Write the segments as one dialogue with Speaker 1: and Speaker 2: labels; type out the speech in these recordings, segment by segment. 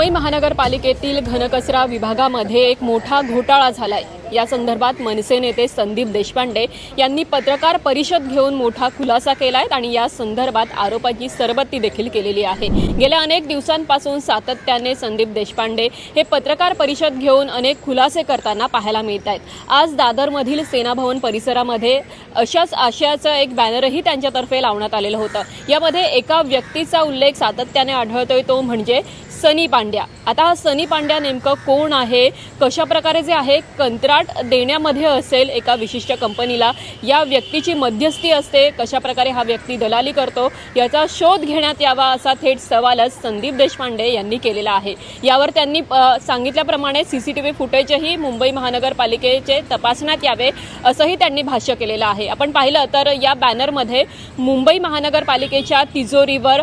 Speaker 1: मुंबई महानगरपालिकेतील घनकचरा विभागामध्ये एक मोठा घोटाळा झालाय. या संदर्भात मनसे नेते संदीप देशपांडे यांनी पत्रकार परिषद घेऊन मोठा खुलासा केलाय आणि या संदर्भात आरोपाची सरबत्ती देखील केलेली आहे. गेल्या अनेक दिवसांपासून सातत्याने संदीप देशपांडे हे पत्रकार परिषद घेऊन अनेक खुलासे करताना पाहायला मिळत आहेत आज दादरमधील सेनाभवन परिसरामध्ये अशाच आशयाचं एक बॅनरही त्यांच्यातर्फे लावण्यात आलेलं होतं. यामध्ये एका व्यक्तीचा उल्लेख सातत्याने आढळतोय तो म्हणजे सनी पांड्या. आता हा सनी पांड्या नेमकं कोण आहे? कशा प्रकारे जे आहे कंत्राट देण्यामध्ये असेल एका विशिष्ट कंपनीला या व्यक्तीची मध्यस्थी असते कशा प्रकारे हा व्यक्ती दलाली करतो याचा शोध घेण्यात यावा असा थेट सवालच संदीप देशपांडे यांनी केलेला आहे. यावर त्यांनी सांगितल्याप्रमाणे सी सी टी व्ही फुटेजही मुंबई महानगरपालिकेचे तपासण्यात यावे असंही त्यांनी भाष्य केलेलं आहे. आपण पाहिलं तर या बॅनरमध्ये मुंबई महानगरपालिकेच्या तिजोरीवर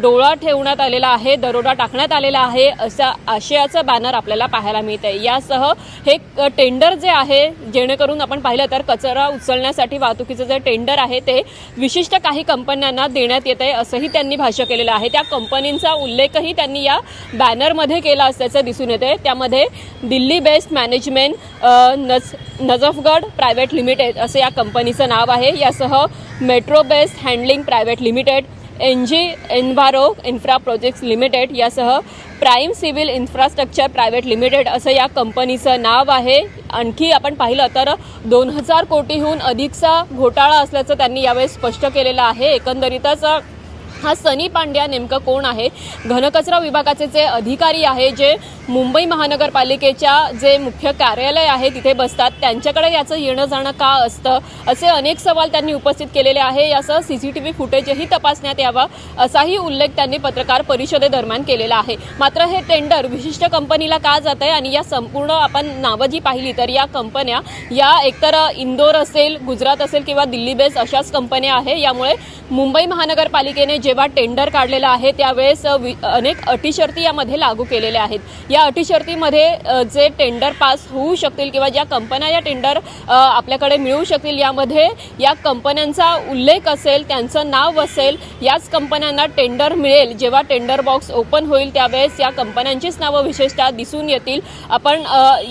Speaker 1: डोळा ठेवण्यात आलेला आहे दरोडा टाकण्यात आलेला आहे असा आशयाचं बॅनर आपल्याला पाहायला मिळतंय. आहे यासह हे टेंडर जे आहे जेणेकरून आपण पाहिलं तर कचरा उचलण्यासाठी वाहतुकीचं जे टेंडर आहे ते विशिष्ट काही कंपन्यांना देण्यात येत आहे असंही त्यांनी भाष्य केलेलं आहे. त्या कंपनींचा उल्लेखही त्यांनी या बॅनरमध्ये केला असल्याचं दिसून येते त्यामध्ये दिल्ली बेस्ट मॅनेजमेंट नज नजफगड प्रायव्हेट लिमिटेड असं या कंपनीचं नाव आहे. यासह metro best handling private limited N G enviro infra projects limited यासह prime civil infrastructure private limited असं या कंपनीचं नाव आहे. आणखी आपण पाहिलं तर दोन हजार कोटीहून अधिकचा घोटाळा असल्याचं त्यांनी यावेळी स्पष्ट केलेलं आहे. एकंदरीतच हा सनी पांड्या नेमकं कोण आहे? घनकचरा विभागाचे जे अधिकारी आहे जे मुंबई महानगरपालिकेच्या जे मुख्य कार्यालय आहे तिथे बसतात. त्यांच्याकडे याचं येणं जाणं का असतं? असे अनेक सवाल त्यांनी उपस्थित केलेले आहे. यासह व्ही फुटेजही तपासण्यात यावा असाही उल्लेख त्यांनी पत्रकार परिषदेदरम्यान केलेला आहे. मात्र हे टेंडर विशिष्ट कंपनीला का जात आहे आणि या संपूर्ण आपण नावं जी पाहिली तर या कंपन्या या एकतर इंदोर असेल गुजरात असेल किंवा दिल्ली बेस अशाच कंपन्या आहे. यामुळे मुंबई महानगरपालिकेने जेव्हा टेंडर काढलेलं आहे त्यावेळेस वि- अनेक अटी शर्ती यामध्ये लागू केलेल्या आहेत. या अटी शर्तीमध्ये जे टेंडर पास होऊ शकतील किंवा ज्या कंपन्या या टेंडर आपल्याकडे मिळू शकतील यामध्ये या कंपन्यांचा उल्लेख असेल त्यांचं नाव असेल याच कंपन्यांना टेंडर मिळेल. जेव्हा टेंडर बॉक्स ओपन होईल त्यावेळेस या कंपन्यांचीच नावं विशेषतः दिसून येतील. आपण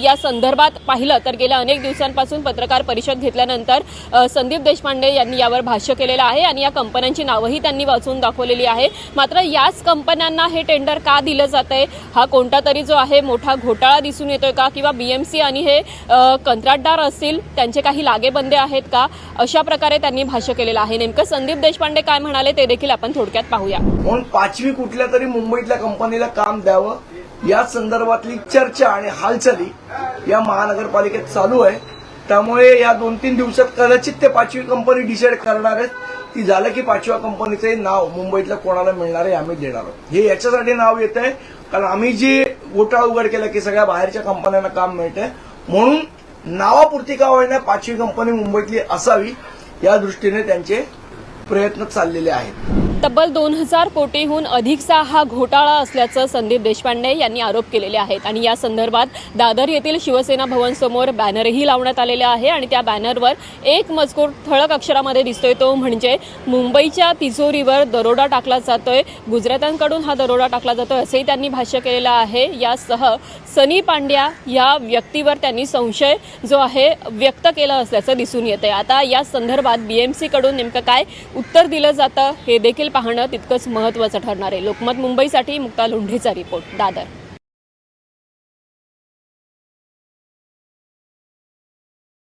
Speaker 1: या संदर्भात पाहिलं तर गेल्या अनेक दिवसांपासून पत्रकार परिषद घेतल्यानंतर संदीप देशपांडे यांनी यावर भाष्य केलेलं आहे आणि या कंपन्यांची नावंही त्यांनी वाचून दाखवलेली आहे. मात्र याच कंपन्यांना हे टेंडर का दिलं जात आहे हा कोणता तरी जो आहे मोठा घोटाळा दिसून येतोय का? किंवा बीएमसी आणि हे कंत्राटदार असतील त्यांचे काही लागेबंदे आहेत का? अशा प्रकारे त्यांनी भाष्य केलेलं आहे. नेमकं संदीप देशपांडे काय म्हणाले ते देखील आपण थोडक्यात पाहूया.
Speaker 2: म्हणून पाचवी कुठल्या तरी मुंबईतल्या कंपनीला काम द्यावं या संदर्भातली चर्चा आणि हालचाली या महानगरपालिकेत चालू आहे. त्यामुळे या दोन तीन दिवसात कदाचित ते पाचवी कंपनी डिसाईड करणार आहेत. ती झालं की पाचव्या कंपनीचे नाव मुंबईतलं कोणाला मिळणार आहे आम्ही देणार आहोत. हे याच्यासाठी नाव येत आहे कारण आम्ही जे घोटाळा उघड केला की सगळ्या बाहेरच्या कंपन्यांना काम मिळतंय. म्हणून नावापुरती का होईना पाचवी कंपनी मुंबईतली असावी या दृष्टीने त्यांचे प्रयत्न चाललेले आहेत.
Speaker 1: तब्बल दोन हजार कोटीहून अधिकचा हा घोटाळा असल्याचं संदीप देशपांडे यांनी आरोप केलेले आहेत. आणि या संदर्भात दादर येथील शिवसेना भवन समोर बॅनरही लावण्यात आलेले आहे आणि त्या बॅनरवर एक मजकूर ठळक अक्षरामध्ये दिसतोय तो म्हणजे मुंबईच्या तिजोरीवर दरोडा टाकला जातोय गुजरातांकडून हा दरोडा टाकला जातोय असंही त्यांनी भाष्य केलेलं आहे. यासह सनी पांड्या या व्यक्तीवर त्यांनी संशय जो आहे व्यक्त केला असल्याचं दिसून येतंय. आता या संदर्भात बीएमसीकडून नेमकं काय उत्तर दिलं जातं हे देखील देखील पाहणं तितकंच महत्त्वाचं ठरणार आहे. लोकमत मुंबईसाठी मुक्ता लोंढेचा रिपोर्ट दादर.